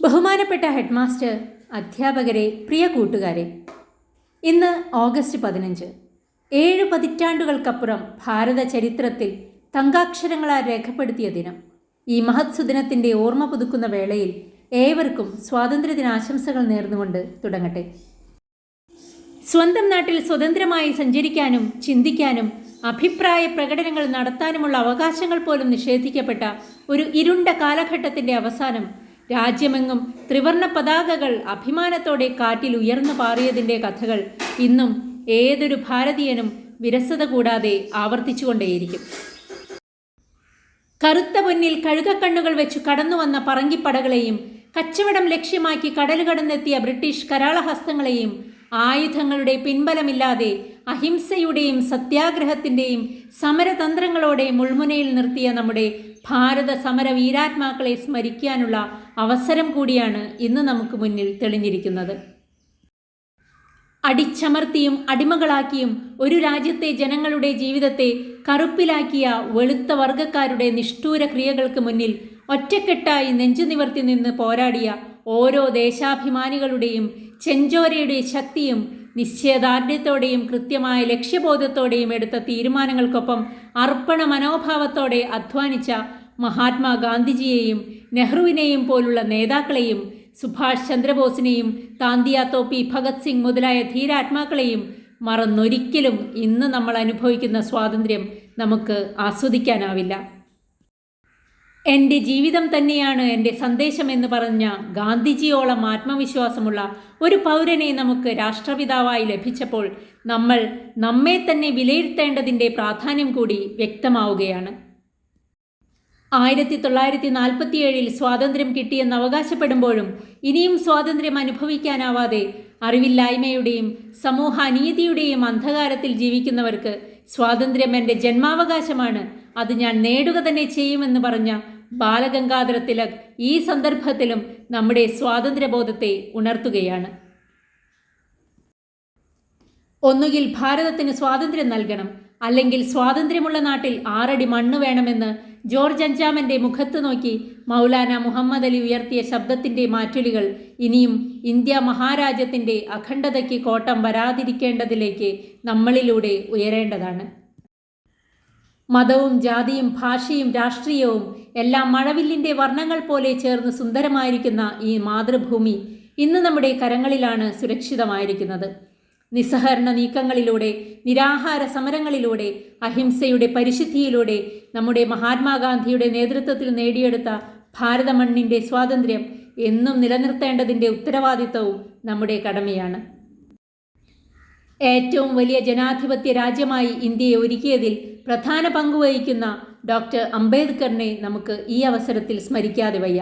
ബഹുമാനപ്പെട്ട ഹെഡ്മാസ്റ്റർ അധ്യാപകരെ പ്രിയ കൂട്ടുകാരെ ഇന്ന് ഓഗസ്റ്റ് പതിനഞ്ച്. ഏഴ് പതിറ്റാണ്ടുകൾക്കപ്പുറം ഭാരത ചരിത്രത്തിൽ തങ്കാക്ഷരങ്ങളാൽ രേഖപ്പെടുത്തിയ ദിനം. ഈ മഹത്സുദിനത്തിന്റെ ഓർമ്മ പുതുക്കുന്ന വേളയിൽ ഏവർക്കും സ്വാതന്ത്ര്യദിനാശംസകൾ നേർന്നുകൊണ്ട് തുടങ്ങട്ടെ. സ്വന്തം നാട്ടിൽ സ്വതന്ത്രമായി സഞ്ചരിക്കാനും ചിന്തിക്കാനും അഭിപ്രായ പ്രകടനങ്ങൾ നടത്താനുമുള്ള അവകാശങ്ങൾ പോലും നിഷേധിക്കപ്പെട്ട ഒരു ഇരുണ്ട കാലഘട്ടത്തിന്റെ അവസാനം രാജ്യമെങ്ങും ത്രിവർണ പതാകകൾ അഭിമാനത്തോടെ കാറ്റിൽ ഉയർന്നു പാറിയതിന്റെ കഥകൾ ഇന്നും ഏതൊരു ഭാരതീയനും വിരസത കൂടാതെ ആവർത്തിച്ചുകൊണ്ടേയിരിക്കും. കറുത്ത പൊന്നിൽ കഴുകക്കണ്ണുകൾ വെച്ച് കടന്നു വന്ന പറങ്കിപ്പടകളെയും കച്ചവടം ലക്ഷ്യമാക്കി കടൽ കടന്നെത്തിയ ബ്രിട്ടീഷ് കരാളഹസ്തങ്ങളെയും ആയുധങ്ങളുടെ പിൻബലമില്ലാതെ അഹിംസയുടെയും സത്യാഗ്രഹത്തിന്റെയും സമരതന്ത്രങ്ങളോടെ മുൾമുനയിൽ നിർത്തിയ നമ്മുടെ ഭാരത സമര വീരാത്മാക്കളെ സ്മരിക്കാനുള്ള അവസരം കൂടിയാണ് ഇന്ന് നമുക്ക് മുന്നിൽ തെളിഞ്ഞിരിക്കുന്നത്. അടിച്ചമർത്തിയും അടിമകളാക്കിയും ഒരു രാജ്യത്തെ ജനങ്ങളുടെ ജീവിതത്തെ കറുപ്പിലാക്കിയ വെളുത്ത വർഗക്കാരുടെ നിഷ്ഠൂര ക്രിയകൾക്ക് മുന്നിൽ ഒറ്റക്കെട്ടായി നെഞ്ചു നിവർത്തി നിന്ന് പോരാടിയ ഓരോ ദേശാഭിമാനികളുടെയും ചെഞ്ചോരയുടെ ശക്തിയും നിശ്ചയദാർഢ്യത്തോടെയും കൃത്യമായ ലക്ഷ്യബോധത്തോടെയും എടുത്ത തീരുമാനങ്ങൾക്കൊപ്പം അർപ്പണ മനോഭാവത്തോടെ അധ്വാനിച്ച മഹാത്മാഗാന്ധിജിയെയും നെഹ്റുവിനെയും പോലുള്ള നേതാക്കളെയും സുഭാഷ് ചന്ദ്രബോസിനെയും താന്തിയ തോപ്പി ഭഗത് സിംഗ് മുതലായ ധീരാത്മാക്കളെയും മറന്നൊരിക്കലും ഇന്ന് നമ്മൾ അനുഭവിക്കുന്ന സ്വാതന്ത്ര്യം നമുക്ക് ആസ്വദിക്കാനാവില്ല. എന്റെ ജീവിതം തന്നെയാണ് എന്റെ സന്ദേശം എന്ന് പറഞ്ഞ ഗാന്ധിജിയോളം ആത്മവിശ്വാസമുള്ള ഒരു പൗരനെ നമുക്ക് രാഷ്ട്രപിതാവായി ലഭിച്ചപ്പോൾ നമ്മൾ നമ്മെ തന്നെ വിലയിരുത്തേണ്ടതിന്റെ പ്രാധാന്യം കൂടി വ്യക്തമാവുകയാണ്. ആയിരത്തി തൊള്ളായിരത്തി നാൽപ്പത്തിയേഴിൽ സ്വാതന്ത്ര്യം കിട്ടിയെന്ന് അവകാശപ്പെടുമ്പോഴും ഇനിയും സ്വാതന്ത്ര്യം അനുഭവിക്കാനാവാതെ അറിവില്ലായ്മയുടെയും സമൂഹ അനീതിയുടെയും അന്ധകാരത്തിൽ ജീവിക്കുന്നവർക്ക് സ്വാതന്ത്ര്യം എന്റെ ജന്മാവകാശമാണ് അത് ഞാൻ നേടുക തന്നെ ചെയ്യുമെന്ന് പറഞ്ഞ ബാലഗംഗാധര തിലക് ഈ സന്ദർഭത്തിലും നമ്മുടെ സ്വാതന്ത്ര്യബോധത്തെ ഉണർത്തുകയാണ്. ഒന്നുകിൽ ഭാരതത്തിന് സ്വാതന്ത്ര്യം നൽകണം അല്ലെങ്കിൽ സ്വാതന്ത്ര്യമുള്ള നാട്ടിൽ ആറടി മണ്ണ് വേണമെന്ന് ജോർജ് അഞ്ചാമന്റെ മുഖത്ത് നോക്കി മൗലാന മുഹമ്മദ് അലി ഉയർത്തിയ ശബ്ദത്തിന്റെ മാറ്റുലികൾ ഇനിയും ഇന്ത്യ മഹാരാജ്യത്തിന്റെ അഖണ്ഡതയ്ക്ക് കോട്ടം വരാതിരിക്കേണ്ടതിലേക്ക് നമ്മളിലൂടെ ഉയരേണ്ടതാണ്. മതവും ജാതിയും ഭാഷയും രാഷ്ട്രീയവും എല്ലാം മഴവില്ലിന്റെ വർണങ്ങൾ പോലെ ചേർന്ന് സുന്ദരമായിരിക്കുന്ന ഈ മാതൃഭൂമി ഇന്ന് നമ്മുടെ കരങ്ങളിലാണ് സുരക്ഷിതമായിരിക്കുന്നത്. നിസ്സഹരണ നീക്കങ്ങളിലൂടെ നിരാഹാര സമരങ്ങളിലൂടെ അഹിംസയുടെ പരിശുദ്ധിയിലൂടെ നമ്മുടെ മഹാത്മാഗാന്ധിയുടെ നേതൃത്വത്തിൽ നേടിയെടുത്ത ഭാരതമണ്ണിന്റെ സ്വാതന്ത്ര്യം എന്നും നിലനിർത്തേണ്ടതിന്റെ ഉത്തരവാദിത്തവും നമ്മുടെ കടമയാണ്. ഏറ്റവും വലിയ ജനാധിപത്യ രാജ്യമായി ഇന്ത്യയെ ഒരുക്കിയതിൽ പ്രധാന പങ്കുവഹിക്കുന്ന ഡോക്ടർ അംബേദ്കറിനെ നമുക്ക് ഈ അവസരത്തിൽ സ്മരിക്കാതെ വയ്യ.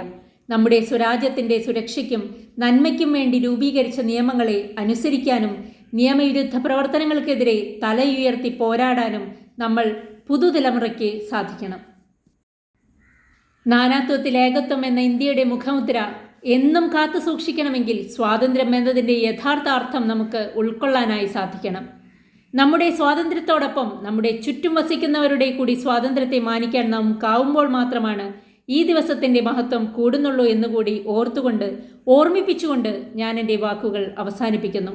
നമ്മുടെ സ്വരാജ്യത്തിന്റെ സുരക്ഷയ്ക്കും നന്മയ്ക്കും വേണ്ടി രൂപീകരിച്ച നിയമങ്ങളെ അനുസരിക്കാനും നിയമവിരുദ്ധ പ്രവർത്തനങ്ങൾക്കെതിരെ തലയുയർത്തി പോരാടാനും നമ്മൾ പുതുതലമുറയ്ക്ക് സാധിക്കണം. നാനാത്വത്തിൽ ഏകത്വം എന്ന ഇന്ത്യയുടെ മുഖമുദ്ര എന്നും കാത്തു സൂക്ഷിക്കണമെങ്കിൽ സ്വാതന്ത്ര്യം എന്നതിന്റെ യഥാർത്ഥ അർത്ഥം നമുക്ക് ഉൾക്കൊള്ളാനായി സാധിക്കണം. നമ്മുടെ സ്വാതന്ത്ര്യത്തോടൊപ്പം നമ്മുടെ ചുറ്റും വസിക്കുന്നവരുടെ കൂടി സ്വാതന്ത്ര്യത്തെ മാനിക്കാൻ നമുക്കാവുമ്പോൾ മാത്രമാണ് ഈ ദിവസത്തിന്റെ മഹത്വം കൂടുന്നുള്ളൂ എന്നുകൂടി ഓർത്തുകൊണ്ട് ഓർമ്മിപ്പിച്ചുകൊണ്ട് ഞാൻ എന്റെ വാക്കുകൾ അവസാനിപ്പിക്കുന്നു.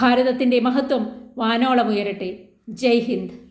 ഭാരതത്തിന്റെ മഹത്വം വാനോളമുയരട്ടെ ജയ് ഹിന്ദ്.